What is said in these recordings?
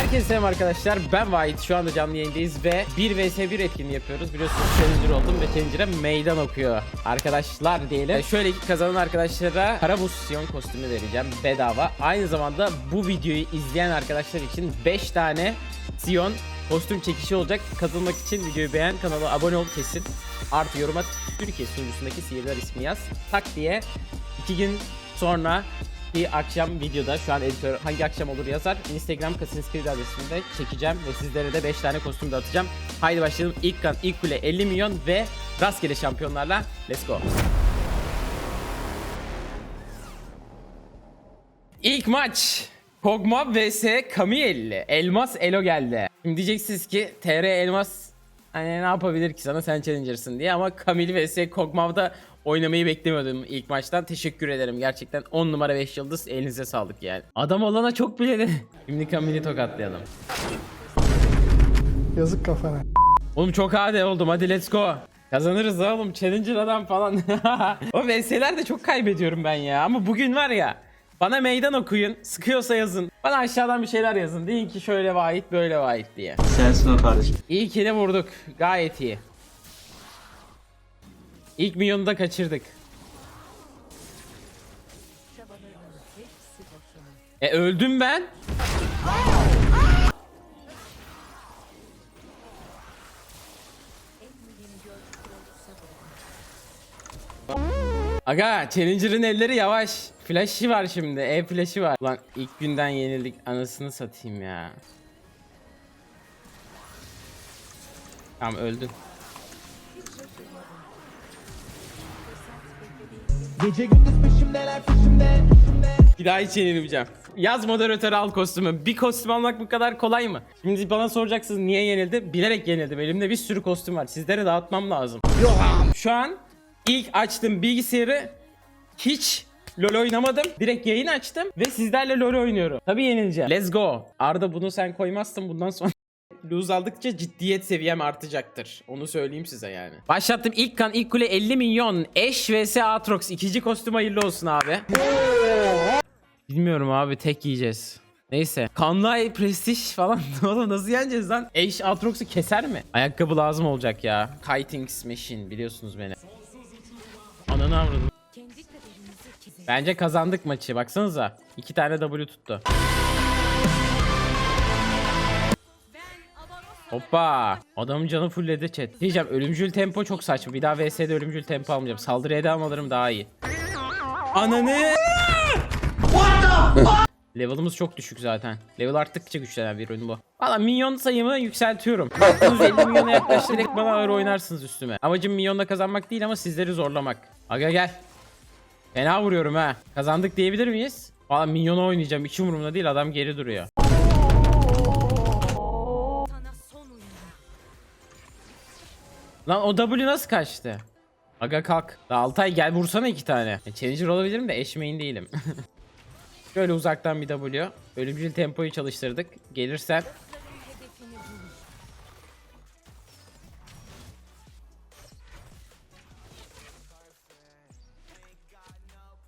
Herkese selam arkadaşlar. Ben Vahit. Şu anda canlı yayındayız ve 1 vs 1 etkinliği yapıyoruz. Biliyorsunuz Challenger oldum ve Challenger'a meydan okuyor. Arkadaşlar diyelim. E, Şöyle kazanan arkadaşlara Karabus Sion kostümü vereceğim bedava. Aynı zamanda bu videoyu izleyen arkadaşlar için 5 tane Sion kostüm çekişi olacak. Katılmak için videoyu beğen, kanala abone ol kesin. Artı yorum at. Türkiye sunucusundaki sihirler ismi yaz. Tak diye 2 gün sonra bir akşam videoda şu an editör hangi akşam olur yazar. Instagram Kasinski adresinde çekeceğim ve sizlere de 5 tane kostüm dağıtacağım. Haydi başlayalım. İlk kan, ilk kule 50 milyon ve rastgele şampiyonlarla let's go. İlk maç Kog'Maw vs Camille. Elmas Elo geldi. Şimdi diyeceksiniz ki TR Elmas hani ne yapabilir ki sana sen challenger'sın diye ama Camille vs Kog'Maw'da oynamayı beklemiyordum ilk maçtan. Teşekkür ederim gerçekten 10 numara 5 yıldız elinize sağlık yani. Adam olana çok bile de. Şimdi Camille'i tokatlayalım. Yazık kafana. Oğlum çok hadi oldum hadi let's go. Kazanırız oğlum challenger adam falan. o VS'ler de çok kaybediyorum ben ya ama bugün var ya. Bana meydan okuyun. Sıkıyorsa yazın. Bana aşağıdan bir şeyler yazın. Deyin ki şöyle vahit böyle vahit diye. Sensin o kardeşim. İyi ki de vurduk. Gayet iyi. İlk milyonu da kaçırdık. E öldüm ben. Aga Challenger'ın elleri yavaş. Flash'ı var şimdi. E flash'ı var. Lan ilk günden yenildik. Anasını satayım ya. Tamam öldün. Gece gündüz peşimdeler peşimde Bir daha hiç yenilmeyeceğim. Yaz moderatör al kostümü. Bir kostüm almak bu kadar kolay mı? Şimdi bana soracaksınız niye yenildi? Bilerek yenildim. Elimde bir sürü kostüm var. Sizlere dağıtmam lazım. Şu an ilk açtım bilgisayarı hiç LoL oynamadım. Direkt yayın açtım ve sizlerle LoL oynuyorum. Tabii yenileceğim. Let's go. Arda bunu sen koymazsın bundan sonra Lose aldıkça ciddiyet seviyem artacaktır. Onu söyleyeyim size yani. Başlattım ilk kan ilk kule 50 milyon. Eş vs Aatrox. ikinci kostüm hayırlı olsun abi. Bilmiyorum abi tek yiyeceğiz. Neyse. Kanlay prestij falan. Oğlum nasıl yeneceğiz lan? Eş Aatrox'u keser mi? Ayakkabı lazım olacak ya. Kiting Machine biliyorsunuz beni. Ananı avradım. Bence kazandık maçı. Baksanıza. İki tane W tuttu. Hoppa. Adamın canı fullledi chat. Diyeceğim ölümcül tempo çok saçma. Bir daha VS'de ölümcül tempo almayacağım. Saldırı edam alırım daha iyi. Ananı. Level'ımız çok düşük zaten. Level arttıkça güçlenen bir oyun bu. Valla minyon sayımı yükseltiyorum. Baktınız 50 milyona yaklaştı direkt bana ağır oynarsınız üstüme. Amacım milyonla kazanmak değil ama sizleri zorlamak. Aga gel. Fena vuruyorum ha. Kazandık diyebilir miyiz? Valla minyonu oynayacağım. Hiç umurumda değil adam geri duruyor. Lan o W nasıl kaçtı? Aga kalk. Altay gel vursana iki tane. E, Challenger olabilirim de eşmeyin değilim. Şöyle uzaktan bir W. Ölümcül tempoyu çalıştırdık. Gelirsen.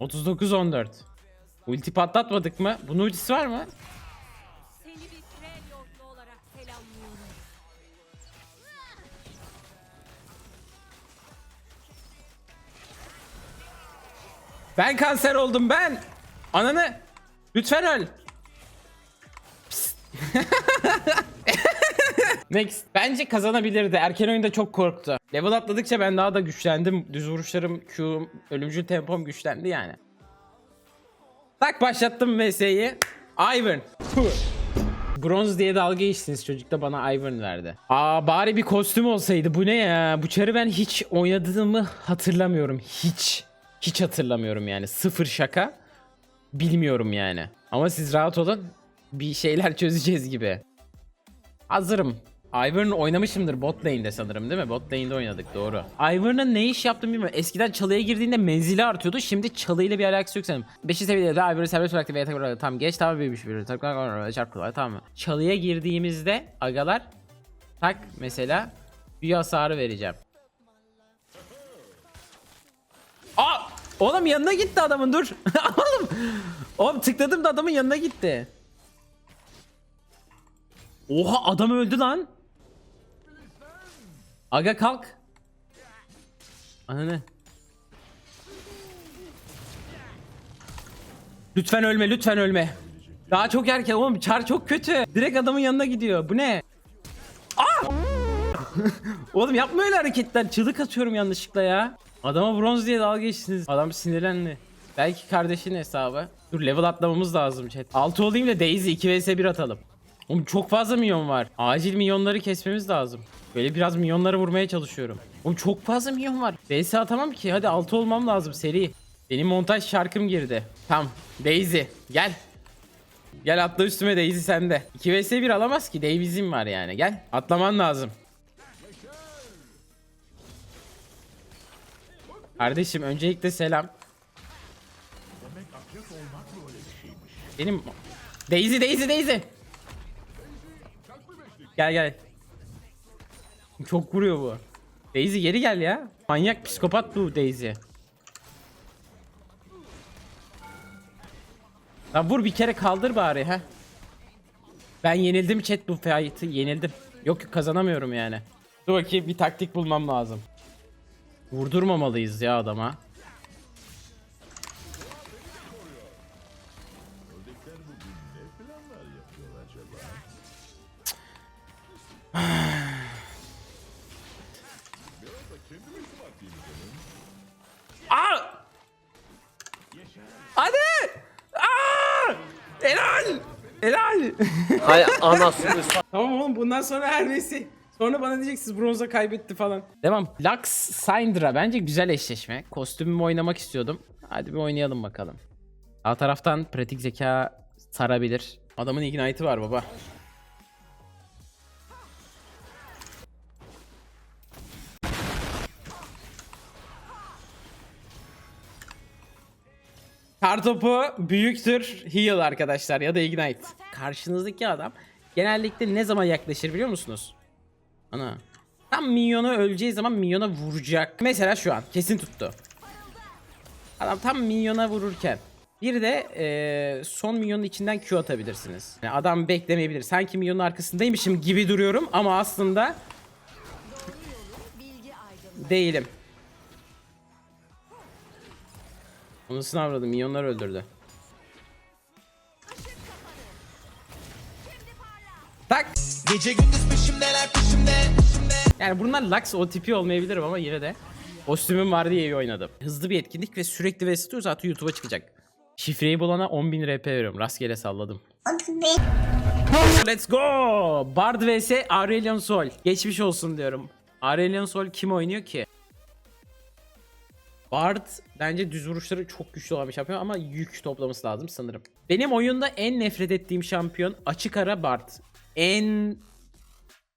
...39-14. Ulti patlatmadık mı? Bunun ultisi var mı? Ben kanser oldum ben. Ananı. Lütfen öl. Next. Bence kazanabilirdi. Erken oyunda çok korktu. Level atladıkça ben daha da güçlendim. Düz vuruşlarım, Q'm, ölümcül tempom güçlendi yani. Tak başlattım VS'yi. Ivern. Bronz diye dalga geçtiniz çocuk da bana Ivern verdi. Aa bari bir kostüm olsaydı bu ne ya? Bu çarı ben hiç oynadığımı hatırlamıyorum. Hiç. Hiç hatırlamıyorum yani. Sıfır şaka. Bilmiyorum yani. Ama siz rahat olun. Bir şeyler çözeceğiz gibi. Hazırım. Ivern oynamışımdır bot lane'de sanırım değil mi? Bot lane'de oynadık doğru. Ivern'ın ne iş yaptığını bilmiyorum. Eskiden çalıya girdiğinde menzili artıyordu. Şimdi çalıyla bir alakası yok sanırım. 5. seviyede de Ivern'ı serbest bıraktı ve yatak tam geç tamam büyümüş bir çarptılar tamam mı? Çalıya girdiğimizde agalar tak mesela büyü hasarı vereceğim. Aa! Oğlum yanına gitti adamın dur. oğlum. Oğlum tıkladım da adamın yanına gitti. Oha adam öldü lan. Aga kalk. Ananı. Lütfen ölme lütfen ölme. Daha çok erken oğlum çar çok kötü. Direkt adamın yanına gidiyor. Bu ne? Aa! oğlum yapma öyle hareketler. Çığlık atıyorum yanlışlıkla ya. Adama bronz diye dalga geçtiniz. Adam sinirlendi. Belki kardeşin hesabı. Dur level atlamamız lazım chat. 6 olayım da Daisy 2 vs 1 atalım. Oğlum çok fazla minyon var. Acil minyonları kesmemiz lazım. Böyle biraz minyonları vurmaya çalışıyorum. Oğlum çok fazla minyon var. VS atamam ki. Hadi 6 olmam lazım seri. Benim montaj şarkım girdi. Tamam. Daisy gel. Gel atla üstüme Daisy sende. 2 vs 1 alamaz ki. Daisy'm var yani. Gel. Atlaman lazım. Kardeşim öncelikle selam. Benim Daisy Daisy Daisy. Gel gel. Çok vuruyor bu. Daisy geri gel ya. Manyak psikopat bu Daisy. Lan vur bir kere kaldır bari ha. Ben yenildim chat bu fight'ı yenildim. Yok kazanamıyorum yani. Dur bakayım bir taktik bulmam lazım. Vurdurmamalıyız ya adama. Aa! Hadi! Aa! Helal! Helal! Hay anasını Tamam oğlum bundan sonra her neyse. Sonra bana diyeceksiniz bronza kaybetti falan. Devam. Lux Syndra bence güzel eşleşme. Kostümümü oynamak istiyordum. Hadi bir oynayalım bakalım. Sağ taraftan pratik zeka sarabilir. Adamın ignite'ı var baba. Kartopu büyüktür heal arkadaşlar ya da ignite. Karşınızdaki adam genellikle ne zaman yaklaşır biliyor musunuz? Ana. Tam minyona öleceği zaman minyona vuracak. Mesela şu an kesin tuttu. Adam tam minyona vururken bir de eee, son minyonun içinden Q atabilirsiniz. Yani adam beklemeyebilir. Sanki minyonun arkasındaymışım gibi duruyorum ama aslında değilim. Onu sınavladım. Minyonlar öldürdü. Tak. Gece gündüz peşimdeler peşimde Yani bunlar Lux o tipi olmayabilirim ama yine de kostümüm var diye iyi oynadım. Hızlı bir etkinlik ve sürekli vs atıyor zaten YouTube'a çıkacak. Şifreyi bulana 10.000 RP veriyorum. Rastgele salladım. Let's go! Bard vs Aurelion Sol. Geçmiş olsun diyorum. Aurelion Sol kim oynuyor ki? Bard bence düz vuruşları çok güçlü olan bir şampiyon ama yük toplaması lazım sanırım. Benim oyunda en nefret ettiğim şampiyon açık ara Bard. En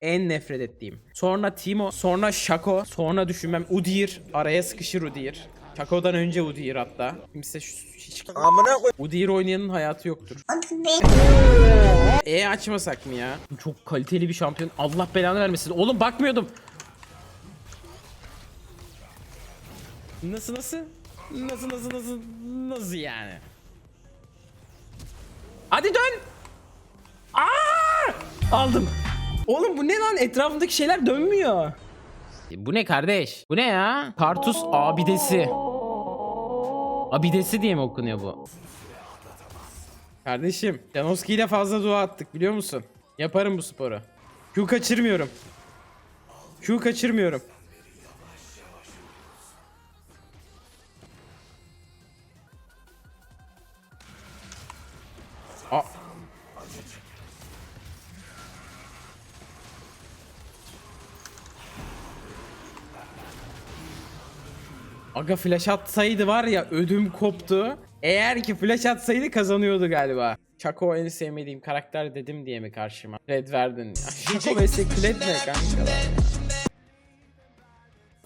en nefret ettiğim. Sonra Timo, sonra Shaco, sonra düşünmem Udyr. Araya sıkışır Udyr. Shaco'dan önce Udyr hatta. Kimse şu- hiç... Udyr oynayanın hayatı yoktur. E açmasak mı ya? Çok kaliteli bir şampiyon. Allah belanı vermesin. Oğlum bakmıyordum. Nasıl nasıl? Nasıl nasıl nasıl nasıl yani? Hadi dön. Aa! Aldım. Oğlum bu ne lan? Etrafındaki şeyler dönmüyor. Bu ne kardeş? Bu ne ya? Kartus abidesi. Abidesi diye mi okunuyor bu? Kardeşim, Janoski ile fazla dua attık biliyor musun? Yaparım bu sporu. Q kaçırmıyorum. Q kaçırmıyorum. Aga flash atsaydı var ya ödüm koptu. Eğer ki flash atsaydı kazanıyordu galiba. Chaco en sevmediğim karakter dedim diye mi karşıma? Red verdin. Ya Chaco vs Kled ne kanka?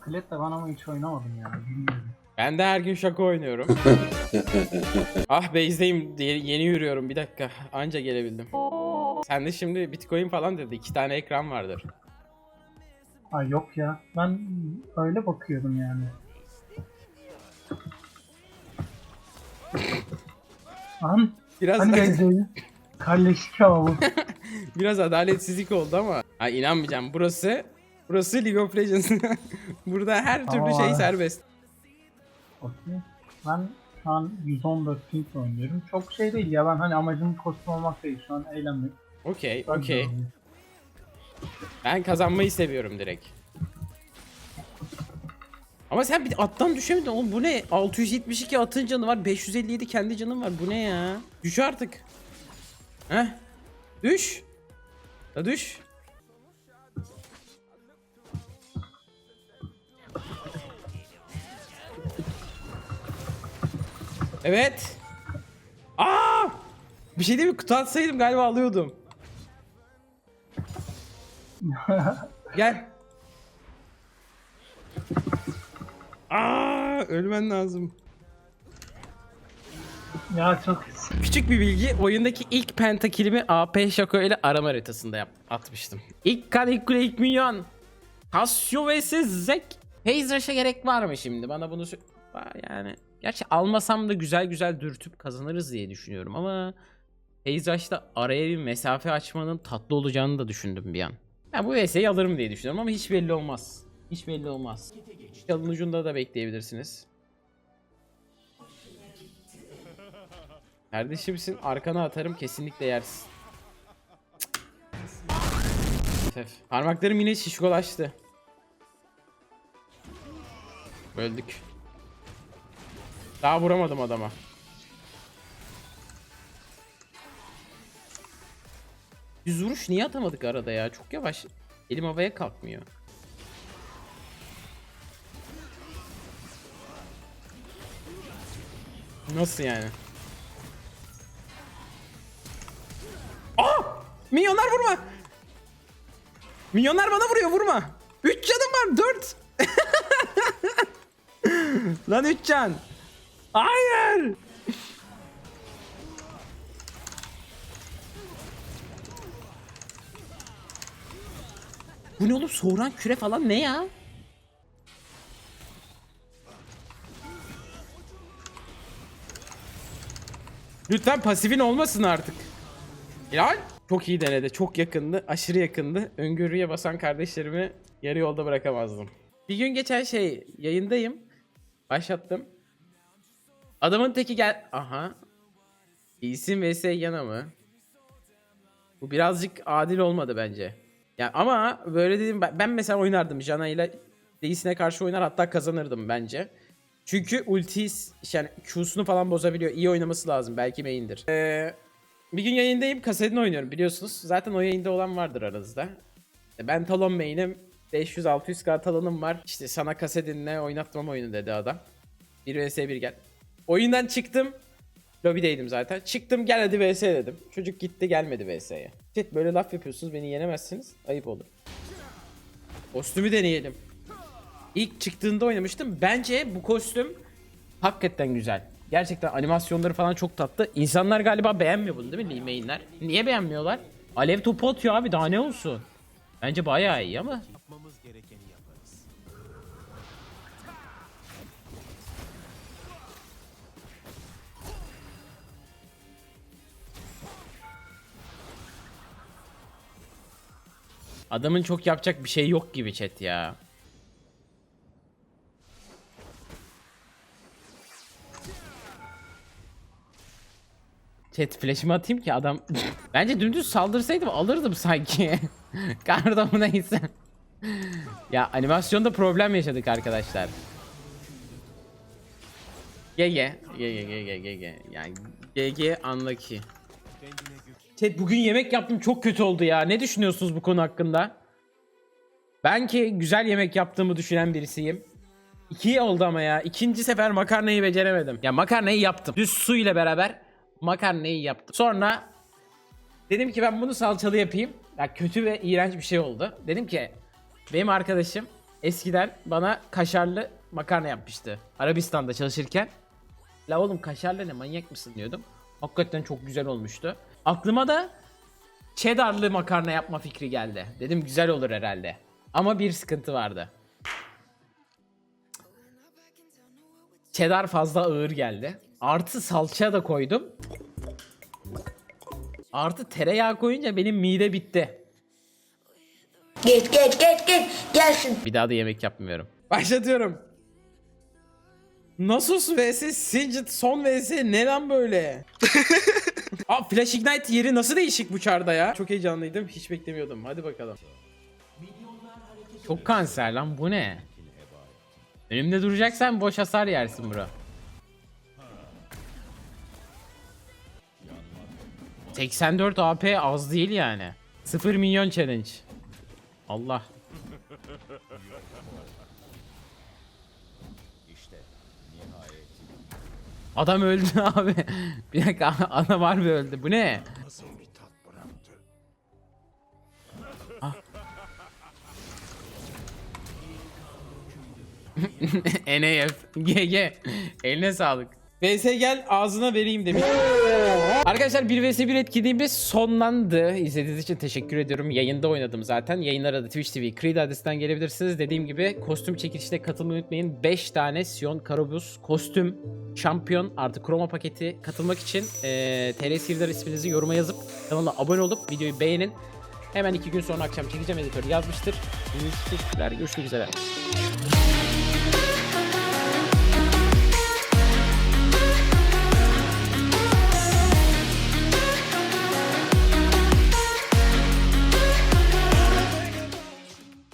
Klet de ben ama hiç oynamadım ya. Bilmiyorum. Ben de her gün Chaco oynuyorum. ah base'deyim diye yeni yürüyorum bir dakika. Anca gelebildim. Sen de şimdi Bitcoin falan dedi. iki tane ekran vardır. Ha yok ya. Ben öyle bakıyordum yani. Lan Biraz hani? Kalleşik ama bu. Biraz adaletsizlik oldu ama. Ha inanmayacağım. Burası burası League of Legends. Burada her türlü Aa. şey serbest. Okey. Ben şu an 114 ping oynuyorum. Çok şey değil ya ben hani amacım kostüm olmak değil şu an eğlenmek. Okey, Ben okey. Ben kazanmayı seviyorum direkt. Ama sen bir attan düşemedin oğlum bu ne? 672 atın canı var, 557 kendi canım var. Bu ne ya? Düş artık. Heh. Düş. Ya düş. Evet. Aa! Bir şey değil mi? Kutu atsaydım galiba alıyordum. Gel. Aa, ölmen lazım. Ya çok Küçük bir bilgi. Oyundaki ilk pentakilimi AP Şako ile arama haritasında yap atmıştım. İlk kan, ilk kule, ilk milyon. Casio vs Zek. Haze gerek var mı şimdi? Bana bunu yani. Gerçi almasam da güzel güzel dürtüp kazanırız diye düşünüyorum ama Haze araya bir mesafe açmanın tatlı olacağını da düşündüm bir an. Ben bu VS'yi alırım diye düşünüyorum ama hiç belli olmaz. Hiç belli olmaz. Çalın ucunda da bekleyebilirsiniz. Kardeşimsin arkana atarım kesinlikle yersin. Tef. Parmaklarım yine şişkolaştı. Öldük. Daha vuramadım adama. Yüz vuruş niye atamadık arada ya? Çok yavaş. Elim havaya kalkmıyor. Nasıl yani? Aa! Minyonlar vurma. Minyonlar bana vuruyor vurma. 3 canım var 4. Lan 3 can. Hayır. Bu ne oğlum soğuran küre falan ne ya? Lütfen pasifin olmasın artık. Hilal çok iyi denedi. Çok yakındı. Aşırı yakındı. Öngörüye basan kardeşlerimi yarı yolda bırakamazdım. Bir gün geçen şey yayındayım. Başlattım. Adamın teki gel... Aha. İsim vs yana mı? Bu birazcık adil olmadı bence. Ya ama böyle dedim ben mesela oynardım Jana ile Lee'sine karşı oynar hatta kazanırdım bence. Çünkü ultis yani Q'sunu falan bozabiliyor. İyi oynaması lazım. Belki main'dir. Ee, bir gün yayındayım. Kasedin oynuyorum biliyorsunuz. Zaten o yayında olan vardır aranızda. E, Ben talon main'im. 500-600k talonum var. İşte sana kasedinle oynatmam oyunu dedi adam. 1 vs 1 gel. Oyundan çıktım. Lobideydim zaten. Çıktım gel hadi vs dedim. Çocuk gitti gelmedi vs'ye. Chat böyle laf yapıyorsunuz beni yenemezsiniz. Ayıp olur. Kostümü deneyelim. İlk çıktığında oynamıştım. Bence bu kostüm hakikaten güzel. Gerçekten animasyonları falan çok tatlı. İnsanlar galiba beğenmiyor bunu değil mi Lee Main'ler? Niye beğenmiyorlar? Alev topu atıyor abi daha ne olsun? Bence bayağı iyi ama. Adamın çok yapacak bir şey yok gibi chat ya. Chat flash'ımı atayım ki adam... Bence dümdüz saldırsaydım alırdım sanki. Garda neyse. ya animasyonda problem yaşadık arkadaşlar. GG. GG GG GG. Yani GG unlucky. Chat bugün yemek yaptım çok kötü oldu ya. Ne düşünüyorsunuz bu konu hakkında? Ben ki güzel yemek yaptığımı düşünen birisiyim. İki oldu ama ya. İkinci sefer makarnayı beceremedim. Ya makarnayı yaptım. Düz su ile beraber makarnayı yaptım. Sonra dedim ki ben bunu salçalı yapayım. Ya kötü ve iğrenç bir şey oldu. Dedim ki benim arkadaşım eskiden bana kaşarlı makarna yapmıştı. Arabistan'da çalışırken. La oğlum kaşarlı ne manyak mısın diyordum. Hakikaten çok güzel olmuştu. Aklıma da cheddarlı makarna yapma fikri geldi. Dedim güzel olur herhalde. Ama bir sıkıntı vardı. Cheddar fazla ağır geldi. Artı salça da koydum. Artı tereyağı koyunca benim mide bitti. Geç geç geç geç gelsin. Bir daha da yemek yapmıyorum. Başlatıyorum. Nasus vs Singed son vs ne lan böyle? Aa Flash Ignite yeri nasıl değişik bu çarda ya? Çok heyecanlıydım. Hiç beklemiyordum. Hadi bakalım. Çok kanser lan bu ne? Önümde duracaksan boş hasar yersin bro. 84 AP az değil yani. 0 milyon challenge. Allah. Adam öldü abi. Bir dakika adam harbi öldü. Bu ne? Ah. NAF. GG. Eline sağlık. VS gel ağzına vereyim demiş. Arkadaşlar 1 vs 1 etkinliğimiz sonlandı. İzlediğiniz için teşekkür ediyorum. Yayında oynadım zaten. Yayınlara da Twitch TV, Creed adresinden gelebilirsiniz. Dediğim gibi kostüm çekilişine katılmayı unutmayın. 5 tane Sion Karabuz kostüm şampiyon artı kroma paketi katılmak için eee TR Sivriler isminizi yoruma yazıp kanala abone olup videoyu beğenin. Hemen iki gün sonra akşam çekeceğim editörü yazmıştır. Teşekkürler. Görüşmek üzere.